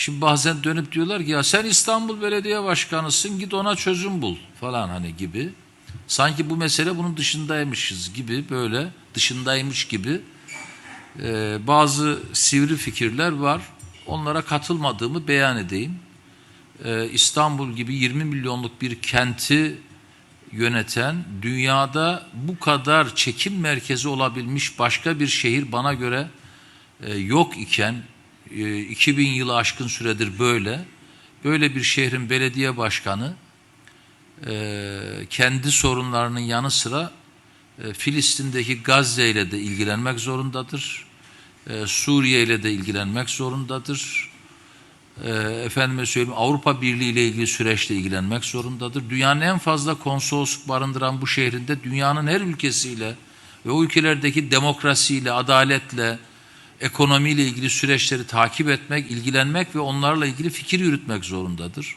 Şimdi bazen dönüp diyorlar ki ya sen İstanbul Belediye Başkanısın git ona çözüm bul falan hani gibi. Sanki bu mesele bunun dışındaymışız gibi böyle dışındaymış gibi e, bazı sivri fikirler var. Onlara katılmadığımı beyan edeyim. E, İstanbul gibi 20 milyonluk bir kenti yöneten, dünyada bu kadar çekim merkezi olabilmiş başka bir şehir bana göre e, yok iken e, 2000 yılı aşkın süredir böyle. Böyle bir şehrin belediye başkanı e, kendi sorunlarının yanı sıra e, Filistin'deki Gazze ile de ilgilenmek zorundadır. E, Suriye ile de ilgilenmek zorundadır. Efendime söyleyeyim Avrupa Birliği ile ilgili süreçle ilgilenmek zorundadır. Dünyanın en fazla konsolosluk barındıran bu şehrinde dünyanın her ülkesiyle ve o ülkelerdeki demokrasiyle, adaletle, ekonomiyle ilgili süreçleri takip etmek, ilgilenmek ve onlarla ilgili fikir yürütmek zorundadır.